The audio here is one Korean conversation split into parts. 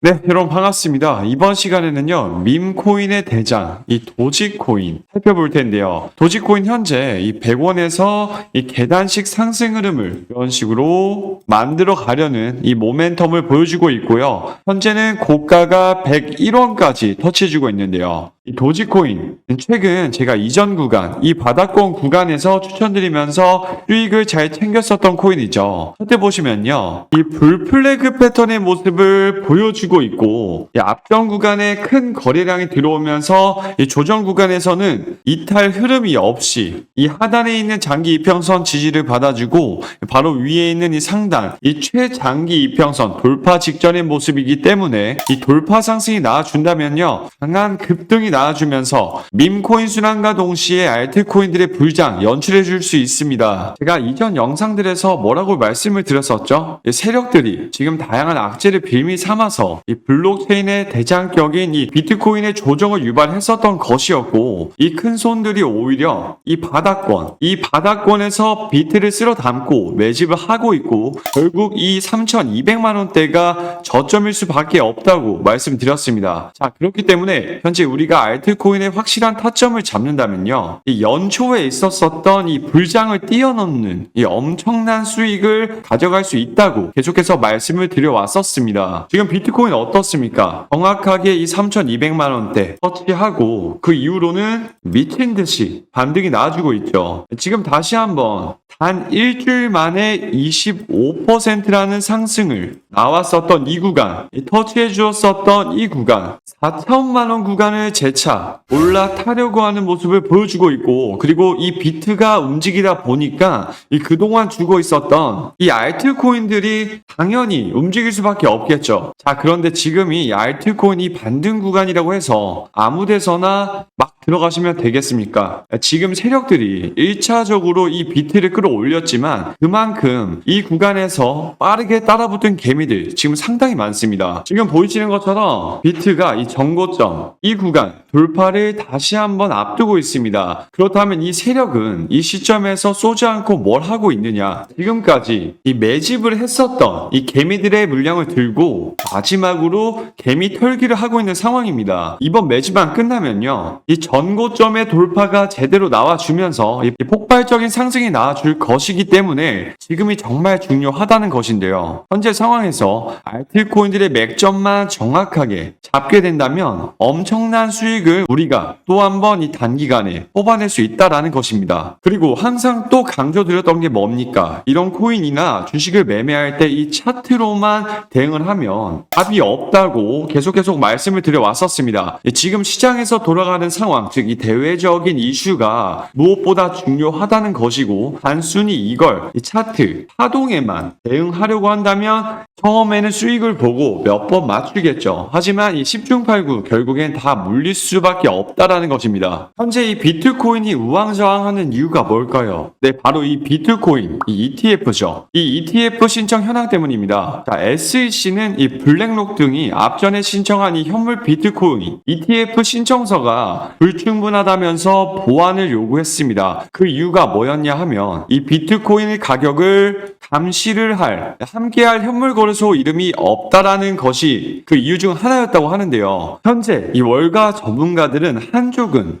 네, 여러분 반갑습니다. 이번 시간에는요, 밈코인의 대장, 이 도지코인 살펴볼 텐데요. 도지코인 현재 이 100원에서 이 계단식 상승 흐름을 이런 식으로 만들어 가려는 이 모멘텀을 보여주고 있고요. 현재는 고가가 101원까지 터치해주고 있는데요. 이 도지코인 최근 제가 이전 구간 이 바닥권 구간에서 추천드리면서 수익을 잘 챙겼었던 코인이죠. 현재 보시면요 이 불플래그 패턴의 모습을 보여주고 있고 이 앞전 구간에 큰 거래량이 들어오면서 이 조정 구간에서는 이탈 흐름이 없이 이 하단에 있는 장기 이평선 지지를 받아주고 바로 위에 있는 이 상단 이 최장기 이평선 돌파 직전의 모습이기 때문에 이 돌파 상승이 나와준다면요 강한 급등이 나 와주면서 밈코인 순환과 동시에 알트코인들의 불장 연출해 줄 수 있습니다. 제가 이전 영상들에서 뭐라고 말씀을 드렸었죠? 이 세력들이 지금 다양한 악재를 빌미 삼아서 이 블록체인의 대장격인 이 비트코인의 조정을 유발했었던 것이었고 이 큰 손들이 오히려 이 바닥권, 이 바닥권에서 비트를 쓸어 담고 매집을 하고 있고 결국 이 3,200만 원대가 저점일 수밖에 없다고 말씀드렸습니다. 자 그렇기 때문에 현재 우리가 알트코인의 확실한 타점을 잡는다면요, 이 연초에 있었었던 이 불장을 뛰어넘는 이 엄청난 수익을 가져갈 수 있다고 계속해서 말씀을 드려왔었습니다. 지금 비트코인 어떻습니까? 정확하게 이 3,200만 원대 터치하고 그 이후로는 미친 듯이 반등이 나와주고 있죠. 지금 다시 한번 단 일주일 만에 25%라는 상승을 나왔었던 이 구간, 이 터치해 주었었던 이 구간, 4천만 원 구간을 재차 올라타려고 하는 모습을 보여주고 있고, 그리고 이 비트가 움직이다 보니까 이 그동안 주고 있었던 이 알트코인들이 당연히 움직일 수밖에 없겠죠. 자, 그런데 지금 이 알트코인이 반등 구간이라고 해서 아무 데서나 막 들어가시면 되겠습니까? 지금 세력들이 1차적으로 이 비트를 끌어올렸지만 그만큼 이 구간에서 빠르게 따라붙은 개미들 지금 상당히 많습니다. 지금 보이시는 것처럼 비트가 이 정고점, 이 구간 돌파를 다시 한번 앞두고 있습니다. 그렇다면 이 세력은 이 시점에서 쏘지 않고 뭘 하고 있느냐? 지금까지 이 매집을 했었던 이 개미들의 물량을 들고 마지막으로 개미 털기를 하고 있는 상황입니다. 이번 매집만 끝나면요. 이 전고점의 돌파가 제대로 나와주면서 이 폭발적인 상승이 나와줄 것이기 때문에 지금이 정말 중요하다는 것인데요. 현재 상황에서 알트코인들의 맥점만 정확하게 잡게 된다면 엄청난 수익을 우리가 또 한 번 이 단기간에 뽑아낼 수 있다라는 것입니다. 그리고 항상 또 강조드렸던 게 뭡니까? 이런 코인이나 주식을 매매할 때 이 차트로만 대응을 하면 답이 없다고 계속 계속 말씀을 드려왔었습니다. 지금 시장에서 돌아가는 상황, 즉 이 대외적인 이슈가 무엇보다 중요하다는 것이고 단순히 이걸 이 차트 파동에만 대응하려고 한다면 처음에는 수익을 보고 몇 번 맞추겠죠. 하지만 이 10중 8구 결국엔 다 물릴 수밖에 없다라는 것입니다. 현재 이 비트코인이 우왕좌왕하는 이유가 뭘까요? 네, 바로 이 비트코인, 이 ETF죠. 이 ETF 신청 현황 때문입니다. 자, SEC는 이 블랙록 등이 앞전에 신청한 이 현물 비트코인 ETF 신청서가 불 충분하다면서 보완을 요구했습니다. 그 이유가 뭐였냐 하면 이 비트코인의 가격을 감시를 할, 함께할 현물 거래소 이름이 없다라는 것이 그 이유 중 하나였다고 하는데요. 현재 이 월가 전문가들은 한쪽은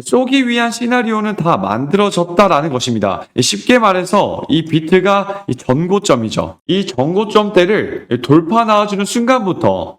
쏘기 위한 시나리오는 다 만들어졌다라는 것입니다. 쉽게 말해서 이 비트가 이 전고점이죠. 이 전고점 대를 돌파 나와주는 순간부터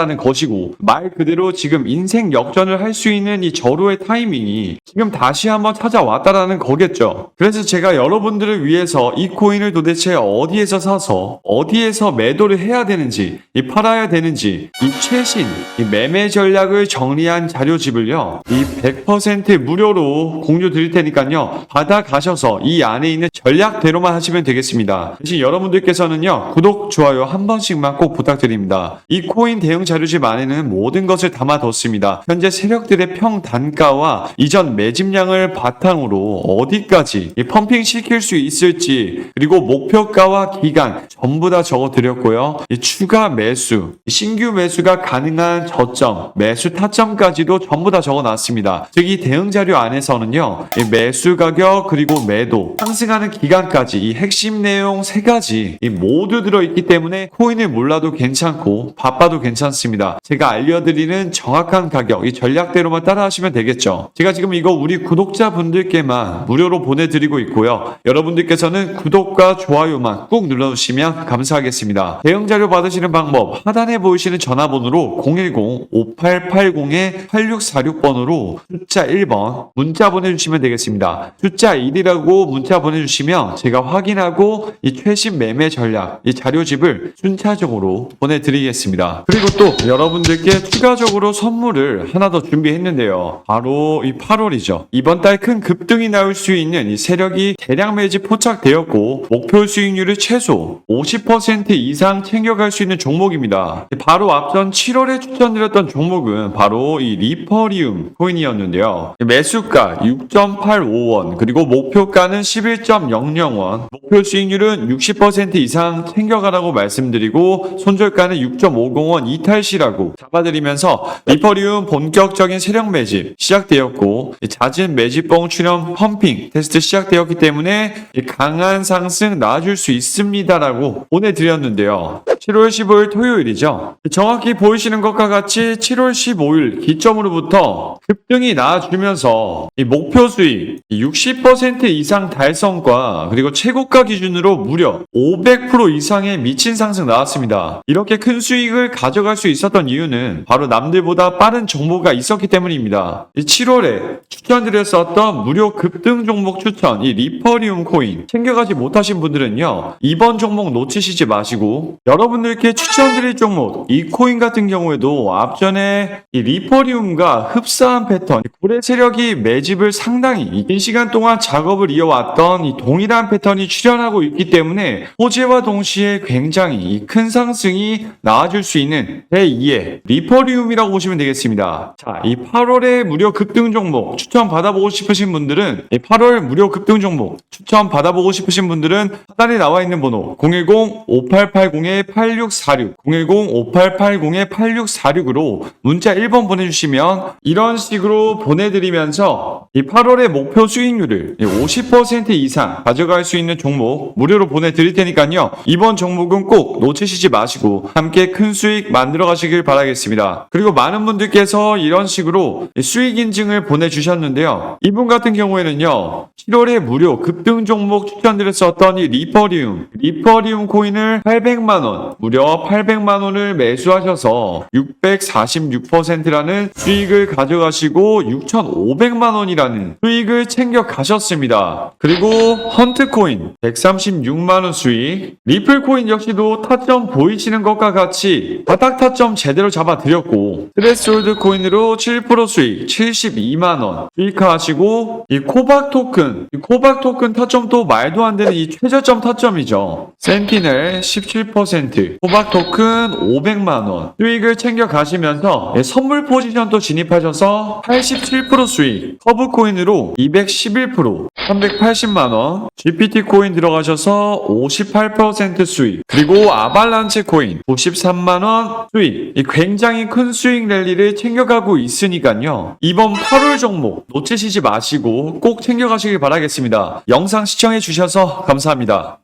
것이고 말 그대로 지금 인생 역전을 할 수 있는 이 절호의 타이밍이 지금 다시 한번 찾아왔다라는 거겠죠. 그래서 제가 여러분들을 위해서 이 코인을 도대체 어디에서 사서 어디에서 매도를 해야 되는지 이 팔아야 되는지 이 최신 이 매매 전략을 정리한 자료집을요 이 100% 무료로 공유 드릴 테니까요 받아 가셔서 이 안에 있는 전략대로만 하시면 되겠습니다. 대신 여러분들께서는요, 구독, 좋아요 한 번씩만 꼭 부탁드립니다. 이 코인 대응 자료집 안에는 모든 것을 담아뒀습니다. 현재 세력들의 평 단가와 이전 매집량을 바탕으로 어디까지 이 펌핑 시킬 수 있을지, 그리고 목표가와 기간 전부 다 적어드렸고요. 이 추가 매수, 신규 매수가 가능한 저점, 매수 타점까지도 전부 다 적어놨습니다. 즉 이 대응 자료 안에서는요, 이 매수 가격 그리고 매도, 상승하는 기간까지 이 핵심 내용 세 가지 이 모두 들어있기 때문에 코인을 몰라도 괜찮고 바빠도 괜찮습니다. 제가 알려드리는 정확한 가격, 이 전략대로만 따라하시면 되겠죠. 제가 지금 이거 우리 구독자분들께만 무료로 보내드리고 있고요. 여러분들께서는 구독과 좋아요만 꾹 눌러주시면 감사하겠습니다. 대응 자료 받으시는 방법 하단에 보이시는 전화번호로 010-5880-8646번으로 숫자 1번 문자 보내주시면 되겠습니다. 숫자 1이라고 문자 보내주시면 주시면 제가 확인하고 이 최신 매매 전략, 이 자료집을 순차적으로 보내드리겠습니다. 그리고 또 여러분들께 추가적으로 선물을 하나 더 준비했는데요. 바로 이 8월이죠. 이번 달 큰 급등이 나올 수 있는 이 세력이 대량 매집 포착되었고 목표 수익률을 최소 50% 이상 챙겨갈 수 있는 종목입니다. 바로 앞전 7월에 추천드렸던 종목은 바로 이 리퍼리움 코인이었는데요. 매수가 6.85원 그리고 목표가는 11. 0.001. 목표 수익률은 60% 이상 챙겨가라고 말씀드리고 손절가는 6.50원 이탈시라고 잡아드리면서 리퍼리움 본격적인 세력 매집 시작되었고 잦은 매집봉 출현 펌핑 테스트 시작되었기 때문에 강한 상승 나와줄 수 있습니다라고 보내드렸는데요. 7월 15일 토요일이죠. 정확히 보이시는 것과 같이 7월 15일 기점으로부터 급등이 나아주면서 목표 수익 60% 이상 달성과 그리고 최고가 기준으로 무려 500% 이상의 미친 상승 나왔습니다. 이렇게 큰 수익을 가져갈 수 있었던 이유는 바로 남들보다 빠른 정보가 있었기 때문입니다. 이 7월에 추천드렸었던 무료 급등 종목 추천 이 리퍼리움 코인 챙겨가지 못하신 분들은요 이번 종목 놓치시지 마시고 여러분들께 추천드릴 종목 이 코인 같은 경우에도 앞전에 이 리퍼리움과 흡사한 패턴 고래 세력이 매집을 상당히 긴 시간 동안 작업을 이어왔던 이 동 일한 패턴이 출현하고 있기 때문에 호재와 동시에 굉장히 이큰 상승이 나와줄 수 있는 제2의 리퍼리움이라고 보시면 되겠습니다. 자, 이 8월의 무료 급등 종목 추천 받아보고 싶으신 분들은 이 8월 무료 급등 종목 추천 받아보고 싶으신 분들은 하단에 나와 있는 번호 010-5880-8646 010-5880-8646으로 문자 1번 보내주시면 이런 식으로 보내드리면서 이 8월의 목표 수익률을 50% 이상 가져갈 수 있는 종목 무료로 보내드릴 테니까요. 이번 종목은 꼭 놓치시지 마시고 함께 큰 수익 만들어 가시길 바라겠습니다. 그리고 많은 분들께서 이런 식으로 수익 인증을 보내주셨는데요. 이분 같은 경우에는요. 7월에 무료 급등 종목 추천드렸었던 이 리퍼리움 리퍼리움 코인을 800만원 무려 800만원을 매수하셔서 646%라는 수익을 가져가시고 6,500만원이라는 수익을 챙겨 가셨습니다. 그리고 헌트코인 136만원 수익. 리플코인 역시도 타점 보이시는 것과 같이 바닥 타점 제대로 잡아드렸고 트레스홀드 코인으로 7% 수익 72만원. 수익하시고 이 코박 토큰 이 코박 토큰 타점도 말도 안 되는 이 최저점 타점이죠. 센티넬 17% 호박 토큰 500만원. 수익을 챙겨 가시면서 예, 선물 포지션도 진입하셔서 87% 수익 커브 코인으로 211% 380만원 GPT 코인 들어가셔서 58% 수익 그리고 아발란체 코인 93만원 수익. 이 굉장히 큰 수익 랠리를 챙겨가고 있으니까요. 이번 8월 종목 놓치시지 마시고 꼭 챙겨가시길 바라겠습니다. 영상 시청해 주셔서 감사합니다